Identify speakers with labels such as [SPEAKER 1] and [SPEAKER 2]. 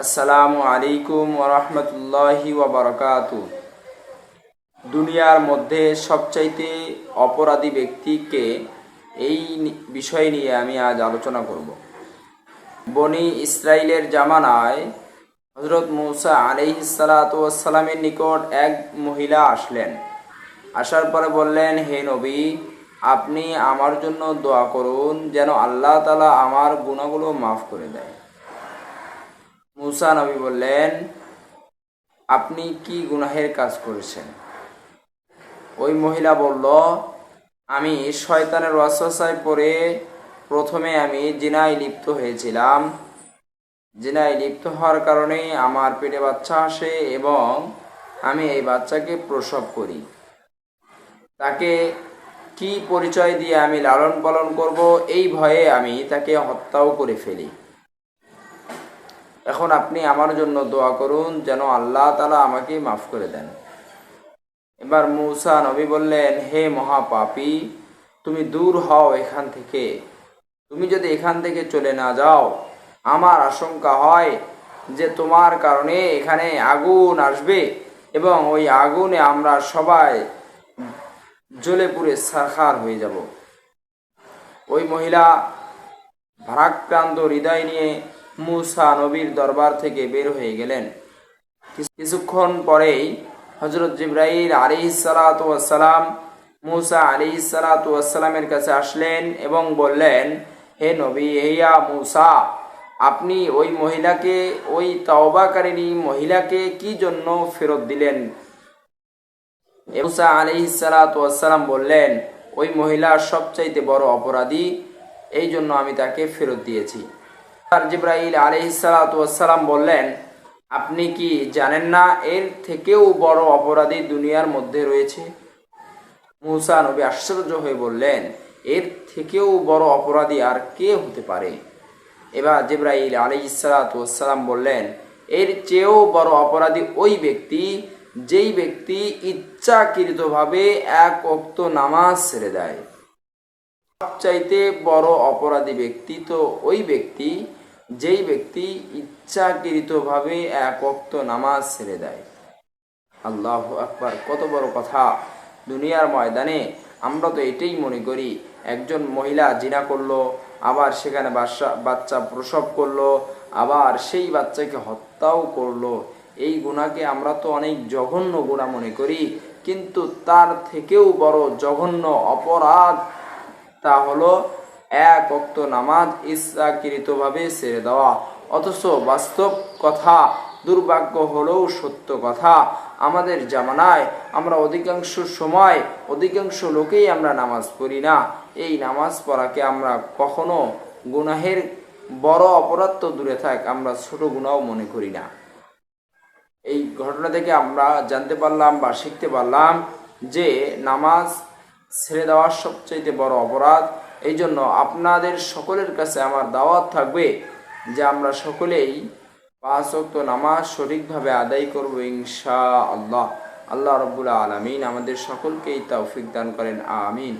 [SPEAKER 1] আসসালামু আলাইকুম ওরহমতুল্লাহি ওবরকাতু দুনিয়ার মধ্যে সবচাইতে অপরাধী ব্যক্তিকে এই বিষয় নিয়ে আমি আজ আলোচনা করব। বনি ইসরায়েলের জামানায় হজরত মুসা আলিহিসালাতামের নিকট এক মহিলা আসলেন। আসার পরে বললেন, হে নবী, আপনি আমার জন্য দোয়া করুন যেন আল্লাহ তালা আমার গুণাগুলো মাফ করে দেয়। মুসা নবী বললেন, আপনি কি গুনাহের কাজ করেছেন? ওই মহিলা বলল, আমি শয়তানের ওয়াসওয়াসায় পড়ে প্রথমে আমি জিনায় লিপ্ত হয়েছিলাম। জিনায় লিপ্ত হওয়ার কারণে আমার পেটে বাচ্চা আসে এবং আমি এই বাচ্চাকে প্রসব করি। তাকে কি পরিচয় দিয়ে আমি লালন পালন করব, এই ভয়ে আমি তাকে হত্যাও করে ফেলি। এখন আপনি আমার জন্য দোয়া করুন, যেন আল্লাহ তালা আমাকে মাফ করে দেন। এবার মূসা নবী বললেন, হে মহাপাপি, তুমি দূর হও এখান থেকে। তুমি যদি এখান থেকে চলে না যাও, আমার আশঙ্কা হয় যে তোমার কারণে এখানে আগুন আসবে এবং ওই আগুনে আমরা সবাই জ্বলে পুড়ে সারখার হয়ে যাব। ওই মহিলা ভারাক্রান্ত হৃদয় নিয়ে মুসা নবীর দরবার থেকে বের হয়ে গেলেন। কিছুক্ষণ পরেই হজরত জিব্রাইল আলী সালাতাম মুসা আলী সালাতামের কাছে আসলেন এবং বললেন, হে নবী হেয়া মুসা, আপনি ওই মহিলাকে, ওই তওবাকারিনী মহিলাকে কি জন্য ফেরত দিলেন? মুসা আলী সালাতাম বললেন, ওই মহিলা সবচাইতে বড় অপরাধী, এই জন্য আমি তাকে ফেরত দিয়েছি। আর জিব্রাইল আলহিসাল্লাম বললেন, আপনি কি জানেন না এর থেকেও বড় অপরাধী দুনিয়ার মধ্যে রয়েছে? মুসা নবী আশ্চর্য হয়ে বললেন, এর থেকেও বড় অপরাধী আর কে হতে পারে? এবার জিব্রাইল বললেন, এর চেয়েও বড় অপরাধী ওই ব্যক্তি, যেই ব্যক্তি ইচ্ছাকৃতভাবে এক অক্ত নামাজ ছেড়ে দেয়। সবচাইতে বড় অপরাধী ব্যক্তি তো ওই ব্যক্তি যেই ব্যক্তি ইচ্ছাকৃতভাবে এক অক্ত নামাজ ছেড়ে দেয়। আল্লাহ আকবার, কত বড় কথা। দুনিয়ার ময়দানে আমরা তো এটাই মনে করি, একজন মহিলা জিনা করল, আবার সেখানে বাচ্চা বাচ্চা প্রসব করল, আবার সেই বাচ্চাকে হত্যাও করল। এই গুণাকে আমরা তো অনেক জঘন্য গুণা মনে করি, কিন্তু তার থেকেও বড় জঘন্য অপরাধ তা হলো এক অক্ত নামাজ ইচ্ছাকৃতভাবে ছেড়ে দেওয়া। অথচ বাস্তব কথা, দুর্ভাগ্য হলেও সত্য কথা। আমাদের জামানায় আমরা অধিকাংশ সময় অধিকাংশ লোকেই আমরা নামাজ পড়ি না। এই নামাজ পড়াকে আমরা কখনো গুনাহের বড় অপরাধ তো দূরে থাক, আমরা ছোট গুণাও মনে করি না। এই ঘটনা থেকে আমরা জানতে পারলাম বা শিখতে পারলাম যে নামাজ ছেড়ে দেওয়ার সবচাইতে বড় অপরাধ। এই জন্য আপনাদের সকলের কাছে আমার দাওয়াত থাকবে যে আমরা সকলেই পাঁচ অক্ত নামাজ সঠিকভাবে আদায় করব ইনশা আল্লাহ আল্লাহ রব্বুল আলমিন আমাদের সকলকেই তৌফিক দান করেন, আমিন।